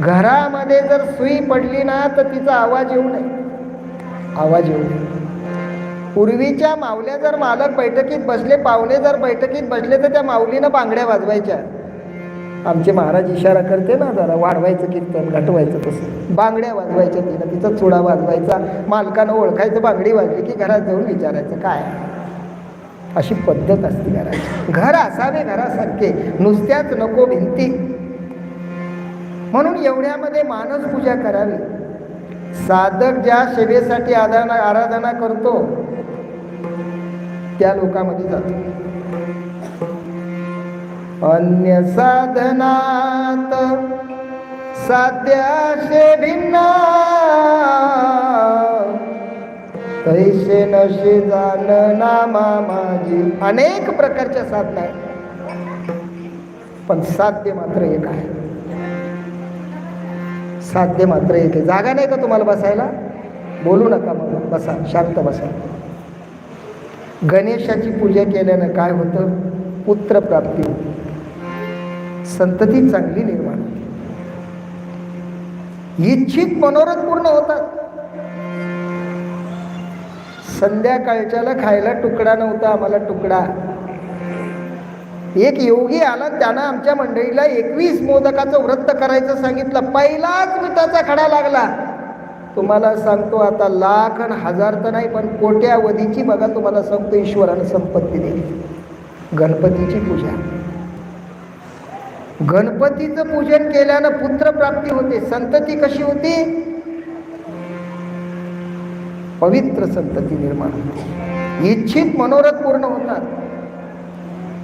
घरामध्ये जर सुई पडली ना तर तिचा आवाज येऊ नये. आवाज येऊ नये. पूर्वीच्या मावल्या जर मालक बैठकीत बसले पाहुणे जर बैठकीत बसले तर त्या माऊलीनं बांगड्या वाजवायच्या. आमचे महाराज इशारा करते ना जरा वाढवायचं कीर्तन घटवायचं तसं. बांगड्या वाजवायच्या तिनं तिचा चुडा वाजवायचा. मालकानं ओळखायचं बांगडी वाजली की घरात जाऊन विचारायचं काय? अशी पद्धत असते घराची. घर असावे घरासारखे नुसत्याच नको भिंती. म्हणून एवढ्यामध्ये मानस पूजा करावी. साधक ज्या सेवेसाठी आराधना आराधना करतो त्या लोकांमध्ये जातो. अन्य साधनात साध्याशे भिन्न तैसे नशे जाण नामा माझी. अनेक प्रकारच्या साधना आहेत. पण साध्य मात्र एक आहे. साध्य मात्र एक जागा नाही का तुम्हाला बसायला? बोलू नका मग. बसा शांत बसा. गणेशाची पूजा केल्यानं काय होतं? पुत्रप्राप्ती होती. संतती चांगली निर्माण होते. इच्छित मनोरथ पूर्ण होतात. संध्याकाळच्याला खायला तुकडा नव्हता आम्हाला तुकडा. एक योगी आला त्यानं आमच्या मंडळीला एकवीस मोदकाचं व्रत करायचं सांगितलं. पहिलाच मिठाचा खडा लागला. तुम्हाला सांगतो आता लाख आणि हजार तर नाही पण कोट्यावधीची बघा तुम्हाला सांगतो ईश्वरानं संपत्ती दिली. गणपतीची पूजा. गणपतीचं पूजन केल्यानं पुत्रप्राप्ती होते. संतती कशी होती? पवित्र संतती निर्माण होते. इच्छित मनोरथ पूर्ण होतात.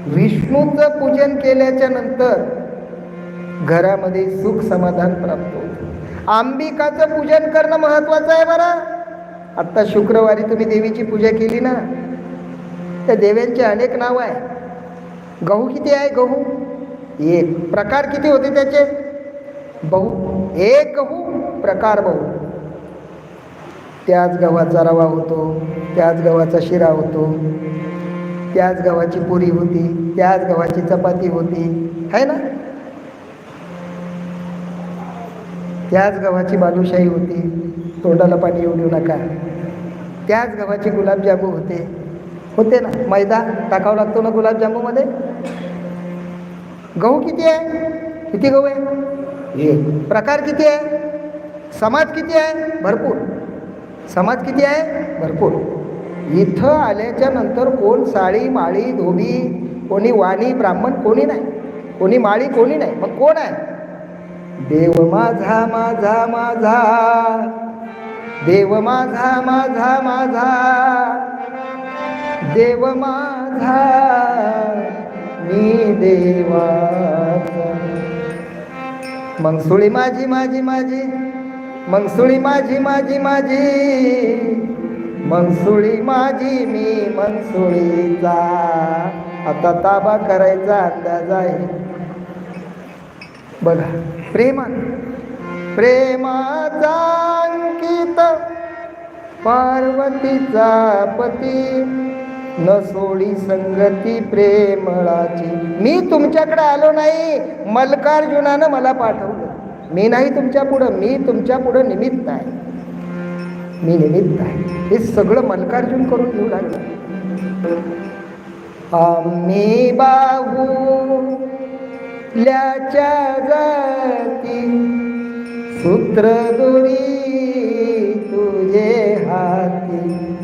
विष्णूचं पूजन केल्याच्यानंतर घरामध्ये सुख समाधान प्राप्त होतं. आंबिकाचं पूजन करणं महत्वाचं आहे बरं. आत्ता शुक्रवारी तुम्ही देवीची पूजा केली ना त्या देव्यांचे अनेक नाव आहे गहू किती आहे गहू? एक. प्रकार किती होते त्याचे? बहु. एक गहू प्रकार बहु. त्याच गव्हाचा रवा होतो त्याच गव्हाचा शिरा होतो त्याच गव्हाची पुरी होती त्याच गव्हाची चपाती होती. है ना? त्याच गव्हाची बालुशाही होती. तोंडाला पाणी येऊ देऊ नका. त्याच गव्हाचे गुलाबजामू होते. होते ना? मैदा टाकावा लागतो ना गुलाबजामूमध्ये? गहू किती आहे? किती गहू आहे? एक. प्रकार किती आहे? समाज किती आहे? भरपूर. समाज किती आहे? भरपूर. इथं आल्याच्यानंतर कोण साळी माळी धोबी कोणी वाणी ब्राह्मण कोणी नाही. कोणी माळी कोणी नाही. मग कोण आहे? देव माझा माझा माझा. देव माझा माझा माझा. देव माझा. मी देवा मंगसुळी माझी माझी माझी. मंगसुळी माझी माझी माझी. मनसुळी माझी मी मनसुळीचा. आता ताबा करायचा अंदाज आहे. बघा प्रेमान. प्रेमाचा अंकित पार्वतीचा पती. न सोडी संगती प्रेमळाची. मी तुमच्याकडे आलो नाही मल्कार्जुनानं मला पाठवलं. मी नाही तुमच्या पुढं मी तुमच्या पुढं निमित्त आहे. मी निमित्त आहे. हे सगळं मल्कार्जुन करून घेऊ लागलं. आम्ही बाहुल्याच्या जाती सूत्रदुरी तुझे हाती.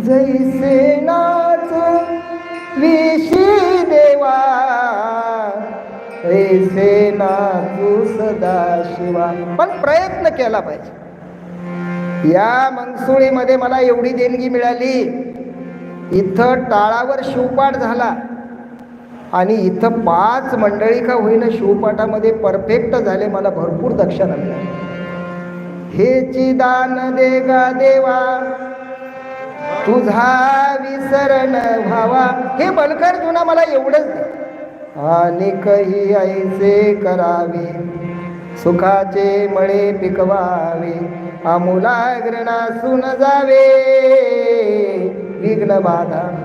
जैसे नाच विषी देवा ऐसे नाचू सदा शिवा. पण प्रयत्न केला पाहिजे. या मंगसुळीमध्ये मला एवढी देणगी मिळाली. इथं टाळावर शिवपाठ झाला. आणि इथं पाच मंडळी का होईना शिवपाठामध्ये परफेक्ट झाले मला भरपूर दक्षिणा मिळाली. हेची दान दे गा देवा तुझा विसरण व्हावा. हे बलकर जुना मला एवढंच आणि कही ऐसे करावे सुखाचे मळे पिकवावे. आमुलाग्र सुन जावे. विघ्न बाधा.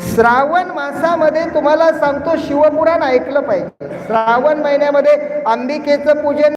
श्रावण मासामध्ये तुम्हाला सांगतो शिवपुराण ऐकलं पाहिजे. श्रावण महिन्यामध्ये अंबिकेचं पूजन